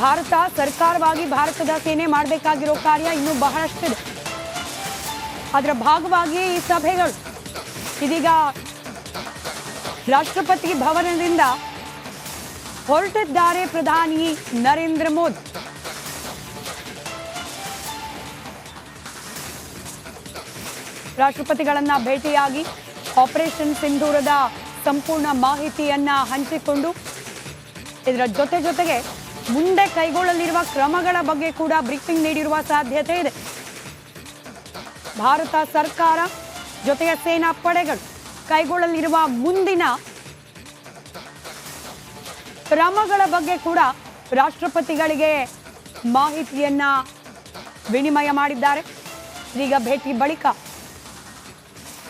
ಭಾರತ ಸರ್ಕಾರವಾಗಿ ಭಾರತದ ಸೇನೆ ಮಾಡಬೇಕಾಗಿರೋ ಕಾರ್ಯ ಇನ್ನೂ ಬಹಳಷ್ಟಿದೆ. ಅದರ ಭಾಗವಾಗಿ ಈ ಸಭೆಗಳು. ಇದೀಗ ರಾಷ್ಟ್ರಪತಿ ಭವನದಿಂದ ಹೊರಟಿದ್ದಾರೆ ಪ್ರಧಾನಿ ನರೇಂದ್ರ ಮೋದಿ. ರಾಷ್ಟ್ರಪತಿಗಳನ್ನ ಭೇಟಿಯಾಗಿ ಆಪರೇಷನ್ ಸಿಂಧೂರದ ಸಂಪೂರ್ಣ ಮಾಹಿತಿಯನ್ನ ಹಂಚಿಕೊಂಡು ಇದರ ಜೊತೆ ಜೊತೆಗೆ ಮುಂದೆ ಕೈಗೊಳ್ಳಲಿರುವ ಕ್ರಮಗಳ ಬಗ್ಗೆ ಕೂಡ ಬ್ರೀಫಿಂಗ್ ನೀಡಿರುವ ಸಾಧ್ಯತೆ ಇದೆ. ಭಾರತ ಸರ್ಕಾರ ಜೊತೆಗೆ ಸೇನಾ ಪಡೆಗಳು ಕೈಗೊಳ್ಳಲಿರುವ ಮುಂದಿನ ಕ್ರಮಗಳ ಬಗ್ಗೆ ಕೂಡ ರಾಷ್ಟ್ರಪತಿಗಳಿಗೆ ಮಾಹಿತಿಯನ್ನ ವಿನಿಮಯ ಮಾಡಿದ್ದಾರೆ. ಈಗ ಭೇಟಿ ಬಳಿಕ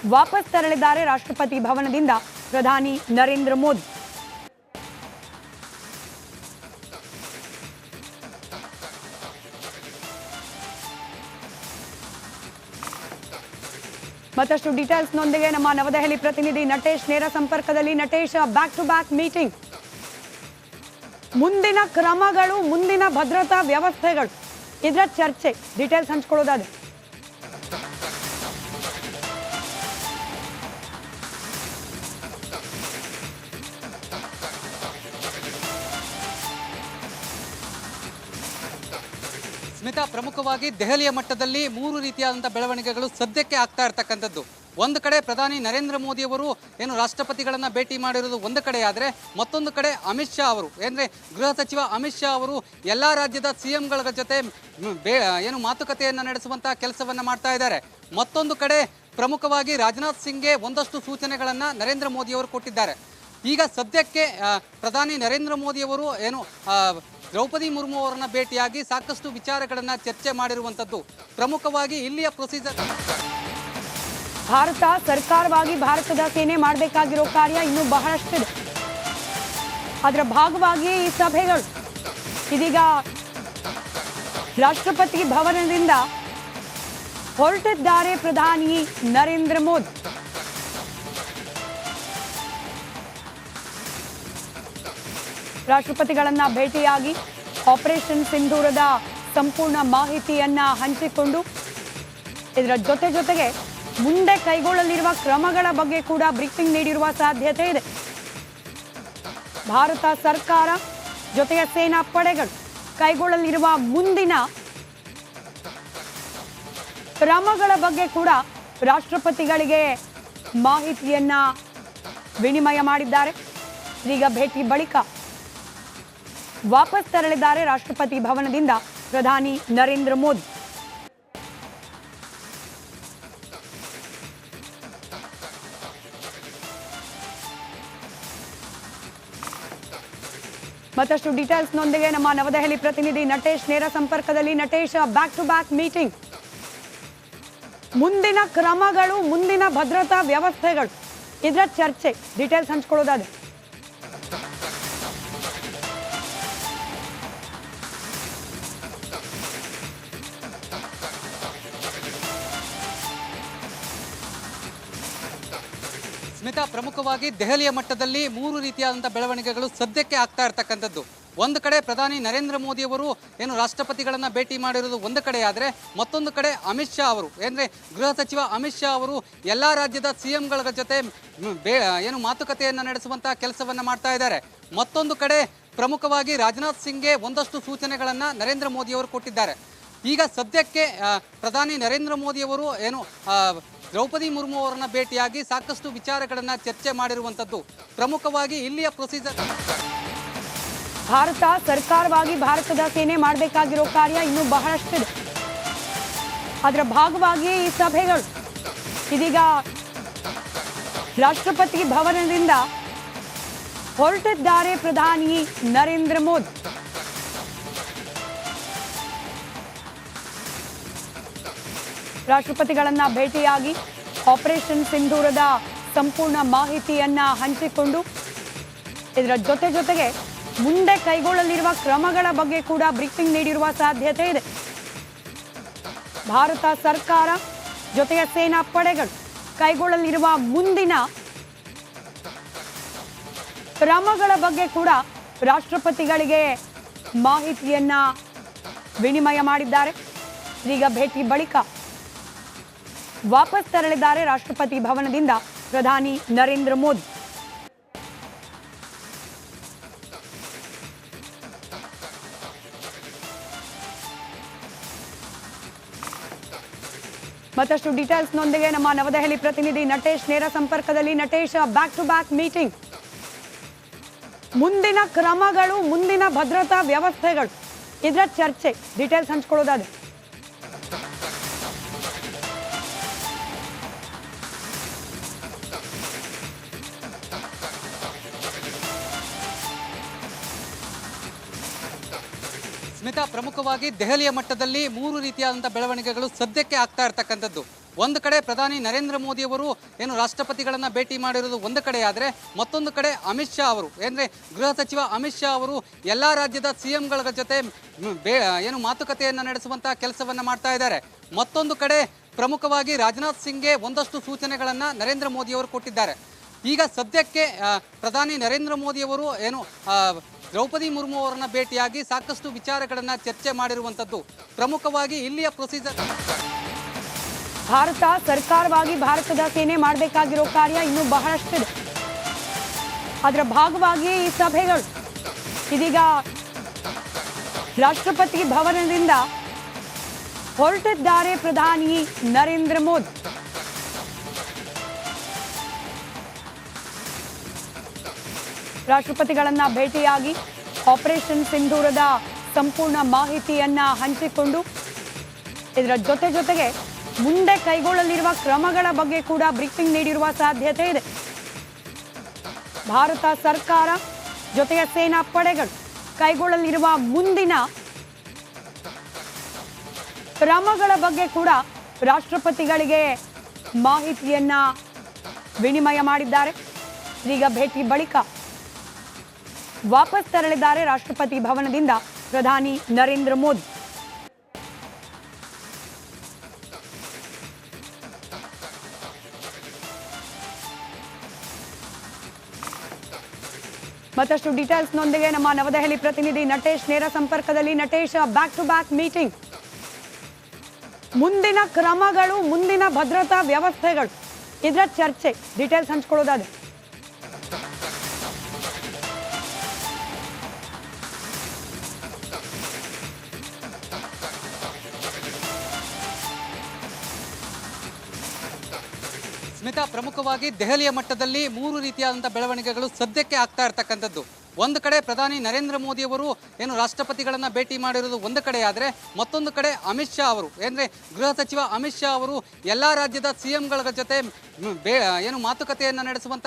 ವಾಪಸ್ ತೆರಳಿದ್ದಾರೆ ರಾಷ್ಟ್ರಪತಿ ಭವನದಿಂದ ಪ್ರಧಾನಿ ನರೇಂದ್ರ ಮೋದಿ. ಮತ್ತಷ್ಟು ಡೀಟೇಲ್ಸ್ನೊಂದಿಗೆ ನಮ್ಮ ನವದೆಹಲಿ ಪ್ರತಿನಿಧಿ ನಟೇಶ್ ನೇರ ಸಂಪರ್ಕದಲ್ಲಿ. Natesh back to back meeting ಮುಂದಿನ ಕ್ರಮಗಳು, ಮುಂದಿನ ಭದ್ರತಾ ವ್ಯವಸ್ಥೆಗಳು. ಇದರ ಚರ್ಚೆ ಡೀಟೇಲ್ಸ್ ಹಂಚ್ಕೊಳ್ಳೋದಾದ್ರೆ. ಸ್ಮಿತಾ ಪ್ರಮುಖವಾಗಿ ದೆಹಲಿಯ ಮಟ್ಟದಲ್ಲಿ ಮೂರು ರೀತಿಯಾದಂಥ ಬೆಳವಣಿಗೆಗಳು ಸದ್ಯಕ್ಕೆ ಆಗ್ತಾ ಇರ್ತಕ್ಕಂಥದ್ದು. ಒಂದು ಕಡೆ ಪ್ರಧಾನಿ ನರೇಂದ್ರ ಮೋದಿ ಅವರು ಏನು ರಾಷ್ಟ್ರಪತಿಗಳನ್ನು ಭೇಟಿ ಮಾಡಿರೋದು ಒಂದು ಕಡೆ ಮತ್ತೊಂದು ಕಡೆ ಅಮಿತ್ ಶಾ ಅವರು. ಅಂದರೆ ಗೃಹ ಸಚಿವ ಅಮಿತ್ ಶಾ ಅವರು ಎಲ್ಲ ರಾಜ್ಯದ ಸಿ ಎಂಗಳ ಜೊತೆ ಬೇ, ಏನು ಮಾತುಕತೆಯನ್ನು ನಡೆಸುವಂಥ ಕೆಲಸವನ್ನು ಮಾಡ್ತಾ ಇದ್ದಾರೆ. ಮತ್ತೊಂದು ಕಡೆ ಪ್ರಮುಖವಾಗಿ ರಾಜನಾಥ್ ಸಿಂಗ್ಗೆ ಒಂದಷ್ಟು ಸೂಚನೆಗಳನ್ನು ನರೇಂದ್ರ ಮೋದಿಯವರು ಕೊಟ್ಟಿದ್ದಾರೆ. ಈಗ ಸದ್ಯಕ್ಕೆ ಪ್ರಧಾನಿ ನರೇಂದ್ರ ಮೋದಿಯವರು ಏನು ದ್ರೌಪದಿ ಮುರ್ಮು ಅವರನ್ನ ಭೇಟಿಯಾಗಿ ಸಾಕಷ್ಟು ವಿಚಾರಗಳನ್ನು ಚರ್ಚೆ ಮಾಡಿರುವಂತದ್ದು ಪ್ರಮುಖವಾಗಿ ಇಲ್ಲಿಯ ಪ್ರೊಸೀಜರ್ ಭಾರತ ಸರ್ಕಾರವಾಗಿ ಭಾರತದ ಸೇನೆ ಮಾಡಬೇಕಾಗಿರೋ ಕಾರ್ಯ ಇನ್ನೂ ಬಹಳಷ್ಟಿದೆ. ಅದರ ಭಾಗವಾಗಿ ಈ ಸಭೆಗಳು. ಇದೀಗ ರಾಷ್ಟ್ರಪತಿ ಭವನದಿಂದ ಹೊರಟಿದ್ದಾರೆ ಪ್ರಧಾನಿ ನರೇಂದ್ರ ಮೋದಿ. ರಾಷ್ಟ್ರಪತಿಗಳನ್ನ ಭೇಟಿಯಾಗಿ ಆಪರೇಷನ್ ಸಿಂಧೂರದ ಸಂಪೂರ್ಣ ಮಾಹಿತಿಯನ್ನ ಹಂಚಿಕೊಂಡು ಇದರ ಜೊತೆ ಜೊತೆಗೆ ಮುಂದೆ ಕೈಗೊಳ್ಳಲಿರುವ ಕ್ರಮಗಳ ಬಗ್ಗೆ ಕೂಡ ಬ್ರೀಫಿಂಗ್ ನೀಡಿರುವ ಸಾಧ್ಯತೆ ಇದೆ. ಭಾರತ ಸರ್ಕಾರ ಜೊತೆಗೆ ಸೇನಾ ಪಡೆಗಳು ಕೈಗೊಳ್ಳಲಿರುವ ಮುಂದಿನ ಕ್ರಮಗಳ ಬಗ್ಗೆ ಕೂಡ ರಾಷ್ಟ್ರಪತಿಗಳಿಗೆ ಮಾಹಿತಿಯನ್ನ ವಿನಿಮಯ ಮಾಡಿದ್ದಾರೆ. ಈಗ ಭೇಟಿ ಬಳಿಕ ವಾಪಸ್ ತೆರಳಿದ್ದಾರೆ ರಾಷ್ಟ್ರಪತಿ ಭವನದಿಂದ ಪ್ರಧಾನಿ ನರೇಂದ್ರ ಮೋದಿ. ಮತ್ತಷ್ಟು ಡೀಟೇಲ್ಸ್ನೊಂದಿಗೆ ನಮ್ಮ ನವದೆಹಲಿ ಪ್ರತಿನಿಧಿ ನಟೇಶ್, ನೇರ ಸಂಪರ್ಕದಲ್ಲಿ Natesh back to back meeting ಮುಂದಿನ ಕ್ರಮಗಳು, ಮುಂದಿನ ಭದ್ರತಾ ವ್ಯವಸ್ಥೆಗಳು. ಇದರ ಚರ್ಚೆ, ಡೀಟೇಲ್ಸ್ ಹಂಚ್ಕೊಳ್ಳೋದಾದ್ರೆ. ಸ್ಮಿತಾ ಪ್ರಮುಖವಾಗಿ ದೆಹಲಿಯ ಮಟ್ಟದಲ್ಲಿ ಮೂರು ರೀತಿಯಾದಂಥ ಬೆಳವಣಿಗೆಗಳು ಸದ್ಯಕ್ಕೆ ಆಗ್ತಾ ಇರ್ತಕ್ಕಂಥದ್ದು. ಒಂದು ಕಡೆ ಪ್ರಧಾನಿ ನರೇಂದ್ರ ಮೋದಿ ಅವರು ಏನು ರಾಷ್ಟ್ರಪತಿಗಳನ್ನು ಭೇಟಿ ಮಾಡಿರೋದು ಒಂದು ಕಡೆ ಆದರೆ ಮತ್ತೊಂದು ಕಡೆ ಅಮಿತ್ ಶಾ ಅವರು. ಅಂದರೆ ಗೃಹ ಸಚಿವ ಅಮಿತ್ ಶಾ ಅವರು ಎಲ್ಲ ರಾಜ್ಯದ ಸಿ ಎಂಗಳ ಜೊತೆ ಏನು ಮಾತುಕತೆಯನ್ನು ನಡೆಸುವಂಥ ಕೆಲಸವನ್ನು ಮಾಡ್ತಾ ಇದ್ದಾರೆ. ಮತ್ತೊಂದು ಕಡೆ ಪ್ರಮುಖವಾಗಿ ರಾಜನಾಥ್ ಸಿಂಗ್ಗೆ ಒಂದಷ್ಟು ಸೂಚನೆಗಳನ್ನು ನರೇಂದ್ರ ಮೋದಿ ಅವರು ಕೊಟ್ಟಿದ್ದಾರೆ. ಈಗ ಸದ್ಯಕ್ಕೆ ಪ್ರಧಾನಿ ನರೇಂದ್ರ ಮೋದಿ ಅವರು ಏನು ದ್ರೌಪದಿ ಮುರ್ಮು ಅವರನ್ನ ಭೇಟಿಯಾಗಿ ಸಾಕಷ್ಟು ವಿಚಾರಗಳನ್ನು ಚರ್ಚೆ ಮಾಡಿರುವಂಥದ್ದು ಪ್ರಮುಖವಾಗಿ ಇಲ್ಲಿಯ ಪ್ರೊಸೀಜರ್ ಭಾರತ ಸರ್ಕಾರವಾಗಿ ಭಾರತದ ಸೇನೆ ಮಾಡಬೇಕಾಗಿರೋ ಕಾರ್ಯ ಇನ್ನೂ ಬಹಳಷ್ಟಿದೆ. ಅದರ ಭಾಗವಾಗಿ ಈ ಸಭೆಗಳು. ಇದೀಗ ರಾಷ್ಟ್ರಪತಿ ಭವನದಿಂದ ಹೊರಟಿದ್ದಾರೆ ಪ್ರಧಾನಿ ನರೇಂದ್ರ ಮೋದಿ. ರಾಷ್ಟ್ರಪತಿಗಳನ್ನ ಭೇಟಿಯಾಗಿ ಆಪರೇಷನ್ ಸಿಂಧೂರದ ಸಂಪೂರ್ಣ ಮಾಹಿತಿಯನ್ನ ಹಂಚಿಕೊಂಡು ಇದರ ಜೊತೆ ಜೊತೆಗೆ ಮುಂದೆ ಕೈಗೊಳ್ಳಲಿರುವ ಕ್ರಮಗಳ ಬಗ್ಗೆ ಕೂಡ ಬ್ರೀಫಿಂಗ್ ನೀಡಿರುವ ಸಾಧ್ಯತೆ ಇದೆ. ಭಾರತ ಸರ್ಕಾರ ಜೊತೆಗೆ ಸೇನಾ ಪಡೆಗಳು ಕೈಗೊಳ್ಳಲಿರುವ ಮುಂದಿನ ಕ್ರಮಗಳ ಬಗ್ಗೆ ಕೂಡ ರಾಷ್ಟ್ರಪತಿಗಳಿಗೆ ಮಾಹಿತಿಯನ್ನ ವಿನಿಮಯ ಮಾಡಿದ್ದಾರೆ. ಈಗ ಭೇಟಿ ಬಳಿಕ ವಾಪಸ್ ತೆರಳಿದ್ದಾರೆ ರಾಷ್ಟ್ರಪತಿ ಭವನದಿಂದ ಪ್ರಧಾನಿ ನರೇಂದ್ರ ಮೋದಿ. ಮತ್ತಷ್ಟು ಡೀಟೇಲ್ಸ್ನೊಂದಿಗೆ ನಮ್ಮ ನವದೆಹಲಿ ಪ್ರತಿನಿಧಿ ನಟೇಶ್, ನೇರ ಸಂಪರ್ಕದಲ್ಲಿ Natesh back to back meeting ಮುಂದಿನ ಕ್ರಮಗಳು, ಮುಂದಿನ ಭದ್ರತಾ ವ್ಯವಸ್ಥೆಗಳು. ಇದರ ಚರ್ಚೆ, ಡೀಟೇಲ್ಸ್ ಹಂಚ್ಕೊಳ್ಳೋದಾದ್ರೆ. ಸ್ಮಿತಾ ಪ್ರಮುಖವಾಗಿ ದೆಹಲಿಯ ಮಟ್ಟದಲ್ಲಿ ಮೂರು ರೀತಿಯಾದಂಥ ಬೆಳವಣಿಗೆಗಳು ಸದ್ಯಕ್ಕೆ ಆಗ್ತಾ ಇರ್ತಕ್ಕಂಥದ್ದು. ಒಂದು ಕಡೆ ಪ್ರಧಾನಿ ನರೇಂದ್ರ ಮೋದಿ ಅವರು ಏನು ರಾಷ್ಟ್ರಪತಿಗಳನ್ನು ಭೇಟಿ ಮಾಡಿರೋದು ಒಂದು ಕಡೆ ಆದರೆ ಮತ್ತೊಂದು ಕಡೆ ಅಮಿತ್ ಶಾ ಅವರು. ಅಂದರೆ ಗೃಹ ಸಚಿವ ಅಮಿತ್ ಶಾ ಅವರು ಎಲ್ಲ ರಾಜ್ಯದ ಸಿ ಎಂಗಳ ಜೊತೆ ಏನು ಮಾತುಕತೆಯನ್ನು ನಡೆಸುವಂಥ ಕೆಲಸವನ್ನು ಮಾಡ್ತಾ ಇದ್ದಾರೆ. ಮತ್ತೊಂದು ಕಡೆ ಪ್ರಮುಖವಾಗಿ ರಾಜನಾಥ್ ಸಿಂಗ್ಗೆ ಒಂದಷ್ಟು ಸೂಚನೆಗಳನ್ನು ನರೇಂದ್ರ ಮೋದಿಯವರು ಕೊಟ್ಟಿದ್ದಾರೆ. ಈಗ ಸದ್ಯಕ್ಕೆ ಪ್ರಧಾನಿ ನರೇಂದ್ರ ಮೋದಿಯವರು ಏನು ದ್ರೌಪದಿ ಮುರ್ಮು ಅವರನ್ನ ಭೇಟಿಯಾಗಿ ಸಾಕಷ್ಟು ವಿಚಾರಗಳನ್ನು ಚರ್ಚೆ ಮಾಡಿರುವಂಥದ್ದು. ಪ್ರಮುಖವಾಗಿ ಇಲ್ಲಿಯ ಪ್ರೊಸೀಜರ್ ಭಾರತ ಸರ್ಕಾರವಾಗಿ ಭಾರತದ ಸೇನೆ ಮಾಡಬೇಕಾಗಿರೋ ಕಾರ್ಯ ಇನ್ನೂ ಬಹಳಷ್ಟಿದೆ. ಅದರ ಭಾಗವಾಗಿ ಈ ಸಭೆಗಳು. ಇದೀಗ ರಾಷ್ಟ್ರಪತಿ ಭವನದಿಂದ ಹೊರಟಿದ್ದಾರೆ ಪ್ರಧಾನಿ ನರೇಂದ್ರ ಮೋದಿ. ರಾಷ್ಟ್ರಪತಿಗಳನ್ನ ಭೇಟಿಯಾಗಿ ಆಪರೇಷನ್ ಸಿಂಧೂರದ ಸಂಪೂರ್ಣ ಮಾಹಿತಿಯನ್ನ ಹಂಚಿಕೊಂಡು ಇದರ ಜೊತೆ ಜೊತೆಗೆ ಮುಂದೆ ಕೈಗೊಳ್ಳಲಿರುವ ಕ್ರಮಗಳ ಬಗ್ಗೆ ಕೂಡ ಬ್ರೀಫಿಂಗ್ ನೀಡಿರುವ ಸಾಧ್ಯತೆ ಇದೆ. ಭಾರತ ಸರ್ಕಾರ ಜೊತೆಗೆ ಸೇನಾ ಪಡೆಗಳು ಕೈಗೊಳ್ಳಲಿರುವ ಮುಂದಿನ ಕ್ರಮಗಳ ಬಗ್ಗೆ ಕೂಡ ರಾಷ್ಟ್ರಪತಿಗಳಿಗೆ ಮಾಹಿತಿಯನ್ನ ವಿನಿಮಯ ಮಾಡಿದ್ದಾರೆ. ಈಗ ಭೇಟಿ ಬಳಿಕ ವಾಪಸ್ ತೆರಳಿದ್ದಾರೆ ರಾಷ್ಟ್ರಪತಿ ಭವನದಿಂದ ಪ್ರಧಾನಿ ನರೇಂದ್ರ ಮೋದಿ. ಮತ್ತಷ್ಟು ಡೀಟೇಲ್ಸ್ನೊಂದಿಗೆ ನಮ್ಮ ನವದೆಹಲಿ ಪ್ರತಿನಿಧಿ ನಟೇಶ್, ನೇರ ಸಂಪರ್ಕದಲ್ಲಿ Natesh back to back meeting ಮುಂದಿನ ಕ್ರಮಗಳು, ಮುಂದಿನ ಭದ್ರತಾ ವ್ಯವಸ್ಥೆಗಳು. ಇದರ ಚರ್ಚೆ, ಡೀಟೇಲ್ಸ್ ಹಂಚ್ಕೊಳ್ಳೋದಾದ್ರೆ. ಸ್ಮಿತಾ ಪ್ರಮುಖವಾಗಿ ದೆಹಲಿಯ ಮಟ್ಟದಲ್ಲಿ ಮೂರು ರೀತಿಯಾದಂಥ ಬೆಳವಣಿಗೆಗಳು ಸದ್ಯಕ್ಕೆ ಆಗ್ತಾ ಇರ್ತಕ್ಕಂಥದ್ದು. ಒಂದು ಕಡೆ ಪ್ರಧಾನಿ ನರೇಂದ್ರ ಮೋದಿ ಅವರು ಏನು ರಾಷ್ಟ್ರಪತಿಗಳನ್ನು ಭೇಟಿ ಮಾಡಿರೋದು ಒಂದು ಕಡೆ ಆದರೆ ಮತ್ತೊಂದು ಕಡೆ ಅಮಿತ್ ಶಾ ಅವರು. ಅಂದರೆ ಗೃಹ ಸಚಿವ ಅಮಿತ್ ಶಾ ಅವರು ಎಲ್ಲ ರಾಜ್ಯದ ಸಿ ಎಂಗಳ ಜೊತೆ ಏನು ಮಾತುಕತೆಯನ್ನು ನಡೆಸುವಂಥ